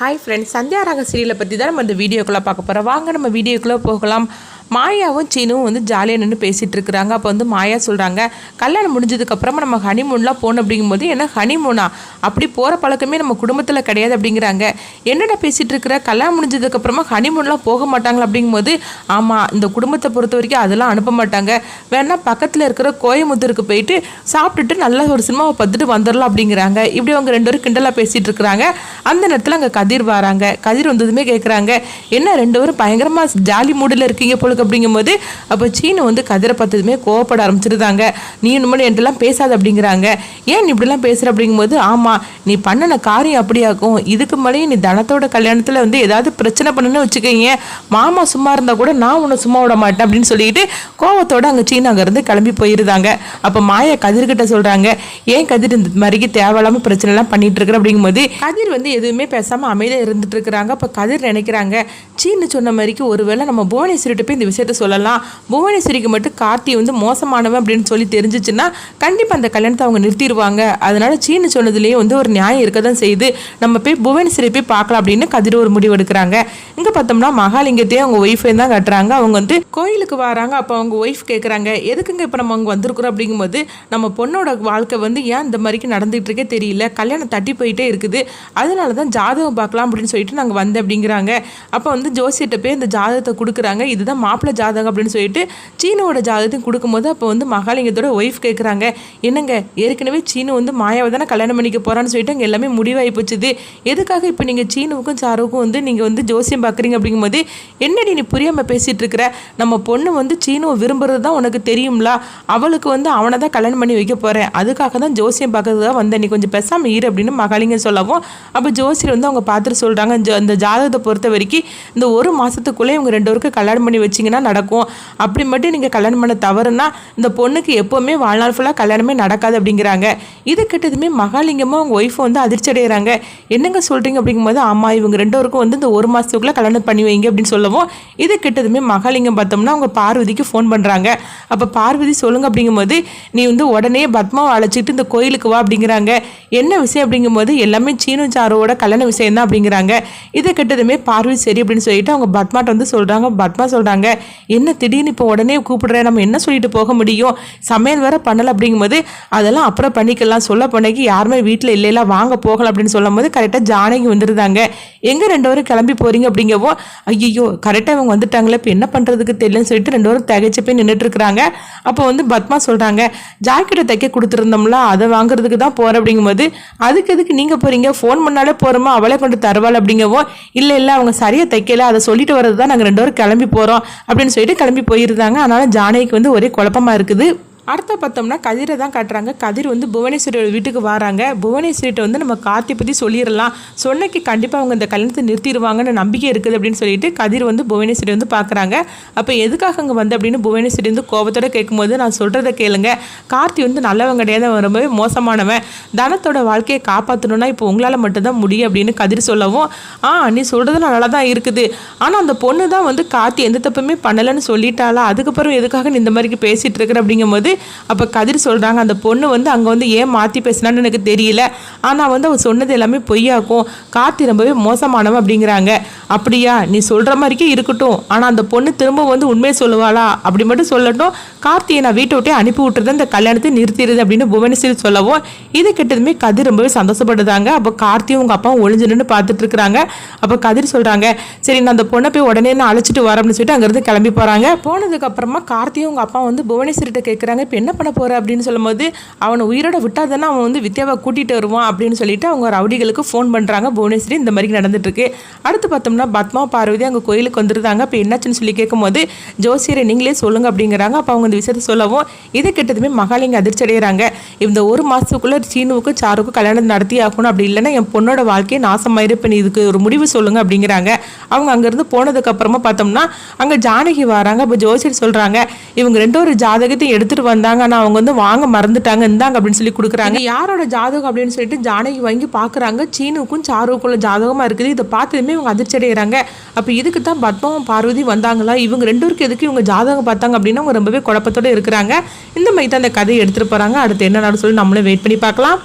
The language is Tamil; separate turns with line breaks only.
ஹாய் ஃப்ரெண்ட்ஸ் சந்தியா ராக சீரியலை பற்றி தான் நம்ம இந்த வீடியோக்குள்ளே பார்க்க போகிறோம் வாங்க நம்ம வீடியோக்குள்ளே போகலாம். மாயாவும் சீனும் வந்து ஜாலியாக நின்று பேசிகிட்டு இருக்கிறாங்க. அப்போ வந்து மாயா சொல்கிறாங்க கல்யாணம் முடிஞ்சதுக்கப்புறமா நம்ம ஹனிமூன்லாம் போகணும். அப்படிங்கும்போது என்ன ஹனிமூனா அப்படி போகிற பழக்கமே நம்ம குடும்பத்தில் கிடையாது. அப்படிங்கிறாங்க. என்னடா பேசிகிட்டு இருக்கிற? கல்யாணம் முடிஞ்சதுக்கப்புறமா ஹனிமூன்லாம் போக மாட்டாங்களா? அப்படிங்கும்போது ஆமாம் இந்த குடும்பத்தை பொறுத்த வரைக்கும் அதெல்லாம் அனுப்ப மாட்டாங்க. வேணா பக்கத்தில் இருக்கிற கோயமுத்தூருக்கு போயிட்டு சாப்பிட்டுட்டு நல்ல ஒரு சினிமாவை பார்த்துட்டு வந்துடலாம் அப்படிங்கிறாங்க. இப்படி அவங்க ரெண்டு பேரும் கிண்டலாக பேசிகிட்டு இருக்கிறாங்க. அந்த நேரத்தில் அங்கே கதிர் வராங்க. கதிர் வந்ததுமே கேட்குறாங்க என்ன ரெண்டு பேரும் பயங்கரமாக ஜாலி மூடில் இருக்கீங்க போலுக்கு அப்படிங்கும்போது அப்போ சீனு வந்து கதிரை பார்த்ததுமே கோவப்பட ஆரம்பிச்சிருந்தாங்க. நீ இனிமேல் என்றெல்லாம் பேசாத அப்படிங்கிறாங்க. ஏன் நீ இப்படிலாம் பேசுகிற அப்படிங்கும்போது ஆமாம் நீ பண்ணின காரியம் அப்படியாக்கும். இதுக்கு முன்னாடி நீ தனத்தோட கல்யாணத்தில் வந்து ஏதாவது பிரச்சனை பண்ணுன்னு வச்சுக்கோங்க மாமா சும்மா இருந்தால் கூட நான் உன்னை சும்மா விட மாட்டேன் அப்படின்னு சொல்லிட்டு கோவத்தோட அங்கே சீனு அங்கேருந்து கிளம்பி போயிருந்தாங்க. அப்போ மாயா கதிர்கிட்ட சொல்கிறாங்க ஏன் கதிர் இந்த மாதிரிக்கு தேவையில்லாமல் பிரச்சனைலாம் பண்ணிட்டு இருக்கிற அப்படிங்கும்போது கதிர் வந்து எதுவுமே பேசாமல் அமைதியாக இருந்துட்டு இருக்கிறாங்க அப்போ கதிர் நினைக்கிறாங்க சீனு சொன்ன மாதிரிக்கு ஒருவேளை நம்ம புவனேஸ்வரிட்ட போய் இந்த விஷயத்த சொல்லலாம். புவனேஸ்வரிக்கு மட்டும் கார்த்தி வந்து மோசமானவன் அப்படின்னு சொல்லி தெரிஞ்சிச்சுன்னா கண்டிப்பாக அந்த கல்யாணத்தை அவங்க நிறுத்திடுவாங்க அதனால சீனு சொன்னதுலேயே வந்து ஒரு நியாயம் இருக்க தான் செய்யுது. நம்ம போய் புவனேஸ்வரி போய் பார்க்கலாம் அப்படின்னு கதிர் ஒரு முடிவு எடுக்கிறாங்க. இங்கே பார்த்தோம்னா மகாலிங்கத்தையும் அவங்க ஒய்ஃபை தான் கட்டுறாங்க. அவங்க வந்து கோயிலுக்கு வராங்க. அப்போ அவங்க ஒய்ஃப் கேட்குறாங்க எதுக்குங்க இப்போ நம்ம அங்கே வந்திருக்கிறோம்? அப்படிங்கும்போது நம்ம பொண்ணோட வாழ்க்கை வந்து ஏன் இந்த மாதிரிக்கு நடந்துகிட்டு இருக்கே தெரியல. கல்யாணம் தட்டி போயிட்டே இருக்குது. அதனால தான் ஜாதகம் பார்க்கலாம் அப்படின்னு சொல்லிட்டு நாங்கள் வந்தேன் அப்படிங்கிறாங்க. அப்போ வந்து ஜோசியிட்ட போய் இந்த ஜாதகத்தை கொடுக்குறாங்க. இதுதான் மாப்பிள்ளை ஜாதகம் அப்படின்னு சொல்லிட்டு சீனுவோட ஜாதகத்தையும் கொடுக்கும்போது அப்போ வந்து மகாலிங்கத்தோட ஒய்ஃப் கேட்குறாங்க என்னங்க? ஏற்கனவே சீனு வந்து மாயாவை தானே கல்யாணம் பண்ணிக்க போகிறான்னு சொல்லிட்டு அங்கே எல்லாமே முடிவாகி போச்சுது. எதுக்காக இப்போ நீங்கள் சீனுவுக்கும் சாருவுக்கும் வந்து நீங்கள் வந்து ஜோசியம் பார்க்குறீங்க அப்படிங்கும்போது என்னடி நீ புரியாமல் பேசிகிட்டு இருக்கிற? நம்ம பொண்ணு வந்து சீனுவை விரும்புறது தான் உனக்கு தெரியும்ல. அவளுக்கு வந்து அவனை தான் கல்யாணம் பண்ணி வைக்க போகிறேன் அதுக்காக தான் ஜோசியம் பார்க்கறது தான் வந்தேன். நீ கொஞ்சம் பெசாமல் இரு அப்படின்னு மகாலிங்கம் சொல்லவும் அப்போ ஜோசியர் வந்து அவங்க பார்த்துட்டு சொல்கிறாங்க அந்த ஜாதகத்தை பொறுத்த வரைக்கும் இந்த ஒரு மாதத்துக்குள்ளே இவங்க ரெண்டு பேருக்கு கல்யாணம் பண்ணி வச்சு வச்சிங்கன்னா நடக்கும். அப்படி மட்டும் நீங்கள் கல்யாணம் பண்ண தவறுனா இந்த பொண்ணுக்கு எப்போவுமே வாழ்நாள் ஃபுல்லாக கல்யாணமே நடக்காது அப்படிங்கிறாங்க. இது கிட்டதுமே மகாலிங்கமும் அவங்க ஒய்ஃபை வந்து அதிர்ச்சி அடைகிறாங்க என்னங்க சொல்கிறீங்க அப்படிங்கும்போது ஆமாம் இவங்க ரெண்டோருக்கும் வந்து இந்த ஒரு மாதத்துக்குள்ளே கல்யாணம் பண்ணி வைங்க அப்படின்னு சொல்லவும் இது கிட்டதுமே மகாலிங்கம் பார்த்தோம்னா அவங்க பார்வதிக்கு ஃபோன் பண்ணுறாங்க அப்போ பார்வதி சொல்லுங்க அப்படிங்கும்போது நீ வந்து உடனே பத்மாவை அழைச்சிட்டு இந்த கோயிலுக்கு வா அப்படிங்கிறாங்க. என்ன விஷயம் அப்படிங்கும்போது எல்லாமே சீனு சாரோட கல்யாண விஷயம் தான் அப்படிங்கிறாங்க. இதை கிட்டதுமே பார்வதி சரி அப்படின்னு சொல்லிட்டு அவங்க பத்மாட்ட வந்து சொல்கிறாங்க பத்மா சொல்கிறாங்க என்ன திடீர்னு இப்போ உடனே கூப்பிடுறேன் நம்ம என்ன சொல்லிட்டு போக முடியும்? சமையல் வேற பண்ணலை அப்படிங்கும்போது அதெல்லாம் அப்புறம் பண்ணிக்கலாம். சொல்ல போனக்கு யாருமே வீட்டில் இல்லைல்ல வாங்க போகலாம் அப்படின்னு சொல்லும் போது கரெக்டாக ஜானகி வந்துருந்தாங்க. எங்கே ரெண்டு பேரும் கிளம்பி போகிறீங்க அப்படிங்கவோ ஐயோ கரெக்டாக இவங்க வந்துட்டாங்களே இப்போ என்ன பண்ணுறதுக்கு தெரியலன்னு சொல்லிட்டு ரெண்டு பேரும் தகைச்சு போய் நின்றுட்டு இருக்கிறாங்க அப்போ வந்து பத்மா சொல்கிறாங்க ஜாக்கெட்டை தைக்க கொடுத்துருந்தோம்ல அதை வாங்குறதுக்கு தான் போகிறேன் அப்படிங்கும்போது அதுக்கு எதுக்கு நீங்கள் போகிறீங்க ஃபோன் பண்ணாலே போகிறோமா அவளே கொண்டு தருவாள் அப்படிங்கவோ இல்லை இல்லை அவங்க சரியாக தைக்கல அதை சொல்லிட்டு வர்றது தான் நாங்கள் ரெண்டு பேரும் கிளம்பி போகிறோம் அப்படின்னு சொல்லிட்டு கிளம்பி போயிருந்தாங்க. அதனால ஜானகிக்கு வந்து ஒரே குழப்பமா இருக்குது. அடுத்த பார்த்தோம்னா கதிரை தான் காட்டுறாங்க. கதிர் வந்து புவனேஸ்வரியோட வீட்டுக்கு வராங்க. புவனேஸ்வரிட்ட வந்து நம்ம கார்த்தி பற்றி சொல்லிடலாம். சொன்னைக்கு கண்டிப்பாக அவங்க இந்த கல்யாணத்தை நிறுத்திடுவாங்கன்னு நம்பிக்கை இருக்குது அப்படின்னு சொல்லிட்டு கதிர் வந்து புவனேஸ்வரி வந்து பார்க்குறாங்க. அப்போ எதுக்காக அங்கே வந்து அப்படின்னு புவனேஸ்வரி வந்து கோபத்தோட கேட்கும்போது நான் சொல்கிறத கேளுங்க. கார்த்தி வந்து நல்லவன் கிடையாது. அவன் ரொம்பவே மோசமானவன். தனத்தோட வாழ்க்கையை காப்பாற்றணும்னா இப்போ உங்களால் மட்டும்தான் முடியும் அப்படின்னு கதிர் சொல்லவும் ஆ நீ சொல்கிறது நல்லா தான் இருக்குது. ஆனால் அந்த பொண்ணு தான் வந்து கார்த்தி எந்த தப்புமே பண்ணலைன்னு சொல்லிட்டாளா? அதுக்கப்புறம் எதுக்காக நீ இந்த மாதிரி பேசிகிட்டு இருக்கிற? அப்படிங்கும்போது அப்போ கதிர் சொல்கிறாங்க அந்த பொண்ணு வந்து அங்கே வந்து ஏன் மாற்றி பேசினான்னு எனக்கு தெரியல. ஆனால் வந்து அவர் சொன்னது எல்லாமே பொய்யாக்கும். கார்த்தி ரொம்பவே மோசமானவன் அப்படிங்கிறாங்க. அப்படியா? நீ சொல்கிற மாதிரிக்கே இருக்கட்டும். ஆனால் அந்த பொண்ணு திரும்ப வந்து உண்மையை சொல்லுவாளா? அப்படி மட்டும் சொல்லட்டும். கார்த்தியை நான் வீட்டை விட்டே அனுப்பி விட்டுறது அந்த கல்யாணத்தை நிறுத்திடுது அப்படின்னு புவனேஸ்வரி சொல்லவும் இது கெட்டதுமே கதிர் ரொம்பவே சந்தோஷப்படுதாங்க அப்போ கார்த்தியும் உங்கள் அப்பாவும் ஒளிஞ்சு நின்று பார்த்துட்டு இருக்கிறாங்க. அப்போ கதிர் சொல்கிறாங்க சரி நான் அந்த பொண்ணை போய் உடனே நான் அழைச்சிட்டு வரேன் அப்படின்னு சொல்லிட்டு அங்கேருந்து கிளம்பி போகிறாங்க போனதுக்கப்புறமா கார்த்தியும் உங்கள் அப்பா வந்து புவனேஸ்வரிட்ட கேட்குறாங்க இப்போ என்ன பண்ண போகிற அப்படின்னு சொல்லும்போது அவனை உயிரோட விட்டால் தானே அவன் வந்து வித்யாவை கூட்டிகிட்டு வருவான் அப்படின்னு சொல்லிட்டு அவங்க ரவுடிகளுக்கு ஃபோன் பண்ணுறாங்க புவனேஸ்வரி இந்த மாதிரி நடந்துட்டுருக்கு. அடுத்து பார்த்தோம்னா பத்மா பார்வதி அங்கே கோயிலுக்கு வந்துருந்தாங்க. இப்போ என்னாச்சுன்னு சொல்லி கேட்கும்போது ஜோசியரை நீங்களே சொல்லுங்க அப்படிங்கிறாங்க. அப்போ அவங்க இந்த விஷயத்தை சொல்லவும் இதை கிட்டதுமே மகாலிங்க அதிர்ச்சி அடைகிறாங்க இந்த ஒரு மாதத்துக்குள்ளே சீனுவுக்கும் சாருக்கும் கல்யாணம் நடத்தி ஆகணும். அப்படி இல்லைன்னா என் பொண்ணோட வாழ்க்கையை நாசமாயிரு இப்போ நீ இதுக்கு ஒரு முடிவு சொல்லுங்க அப்படிங்கிறாங்க. அவங்க அங்கேருந்து போனதுக்கப்புறமா பார்த்தோம்னா அங்கே ஜானகி வராங்க. அப்போ ஜோசியர் சொல்கிறாங்க இவங்க ரெண்டு ஒரு ஜாதகத்தையும் எடுத்துகிட்டு வந்தாங்க. ஆனால் அவங்க வந்து வாங்க மறந்துட்டாங்க. இந்தாங்க அப்படின்னு சொல்லி கொடுக்குறாங்க. யாரோட ஜாதகம் அப்படின்னு சொல்லிட்டு ஜானகி வாங்கி பார்க்குறாங்க. சீனுக்கும் சாருக்குள்ள ஜாதகமாக இருக்குது. இதை பார்த்ததுமே இவங்க அதிர்ச்சி அடைகிறாங்க அப்போ இதுக்கு தான் பத்மாவும் பார்வதி வந்தாங்களா? இவங்க ரெண்டு பேருக்கு எதுக்கு இவங்க ஜாதகம் பார்த்தாங்க அப்படின்னா அவங்க ரொம்பவே குழப்பத்தோடு இருக்கிறாங்க. இந்த மாதிரி தான் அந்த கதையை எடுத்துகிட்டு போகிறாங்க அடுத்து என்ன சொல்லி நம்மளே வெயிட் பண்ணி பார்க்கலாம்.